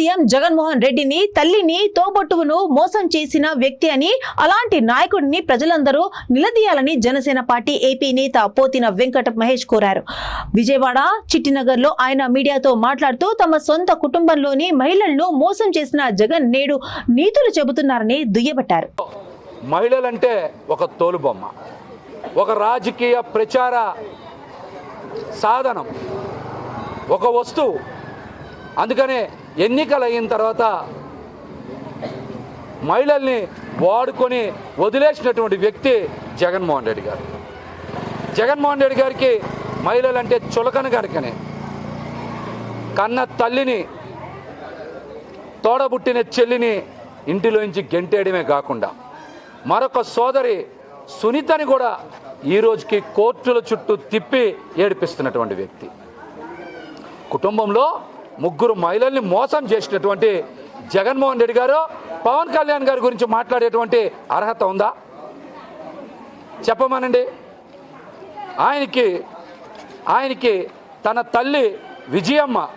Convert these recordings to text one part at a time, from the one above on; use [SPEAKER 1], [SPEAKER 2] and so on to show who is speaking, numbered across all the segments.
[SPEAKER 1] CM Jaganmohan రెడ్డిని తల్లిని తోబొట్టువును మోసం చేసిన వ్యక్తి అని అలాంటి నాయకుడిని ప్రజలందరూ నిలదీయాలని జనసేన పార్టీ ఏపీ నేత పోతిన వెంకట మహేష్ కోరారు. విజయవాడ చిట్టినగర్లో ఆయన మీడియాతో మాట్లాడుతూ తమ సొంత కుటుంబంలోని మహిళలను మోసం చేసిన జగన్ నేడు నీతులు చెబుతున్నారని దుయ్యబట్టారు.
[SPEAKER 2] మహిళలంటే ఒక తోలుబొమ్మ ఒక రాజకీయ ప్రచార సాధనం ఒక వస్తువు. అందుకనే ఎన్నికలు అయిన తర్వాత మహిళల్ని వాడుకొని వదిలేసినటువంటి వ్యక్తి జగన్మోహన్ రెడ్డి గారు. జగన్మోహన్ రెడ్డి గారికి మహిళలంటే చులకన గనుకనే కన్న తల్లిని తోడబుట్టిన చెల్లిని ఇంటిలోంచి గెంటేయడమే కాకుండా మరొక సోదరి సునీతని కూడా ఈ రోజుకి కోర్టుల చుట్టూ తిప్పి ఏడిపిస్తున్నటువంటి వ్యక్తి. కుటుంబంలో ముగ్గురు మహిళల్ని మోసం చేసినటువంటి జగన్మోహన్ రెడ్డి గారు పవన్ కళ్యాణ్ గారి గురించి మాట్లాడేటువంటి అర్హత ఉందా? చెప్పమనండి. ఆయనకి ఆయనకి తన తల్లి విజయమ్మ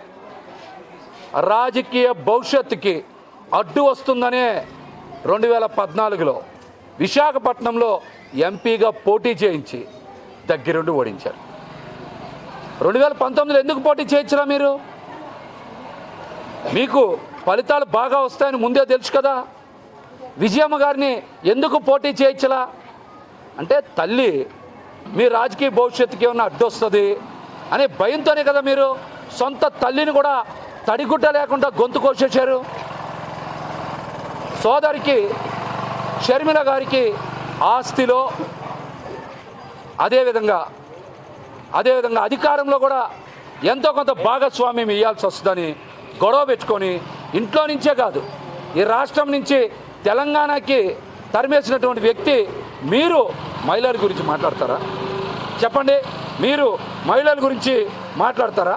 [SPEAKER 2] రాజకీయ భవిష్యత్తుకి అడ్డు వస్తుందనే రెండు వేల పద్నాలుగులో విశాఖపట్నంలో ఎంపీగా పోటీ చేయించి దగ్గరుండి ఓడించారు. రెండు వేల పంతొమ్మిదిలో ఎందుకు పోటీ చేయించరా మీరు? మీకు ఫలితాలు బాగా వస్తాయని ముందే తెలుసు కదా. విజయమ్మ గారిని ఎందుకు పోటీ చేయించలా? అంటే తల్లి మీ రాజకీయ భవిష్యత్తుకి ఏమన్నా అడ్డొస్తుంది అనే భయంతోనే కదా మీరు సొంత తల్లిని కూడా తడిగుడ్డ లేకుండా గొంతు కోసేశారు. సోదరికి షర్మిల గారికి ఆస్తిలో అదేవిధంగా అదేవిధంగా అధికారంలో కూడా ఎంతో కొంత భాగస్వామ్యం ఇవ్వాల్సి వస్తుందని గొడవ పెట్టుకొని ఇంట్లో నుంచే కాదు ఈ రాష్ట్రం నుంచి తెలంగాణకి తరిమేసినటువంటి వ్యక్తి మీరు మహిళల గురించి మాట్లాడతారా? చెప్పండి మీరు మహిళల గురించి మాట్లాడతారా?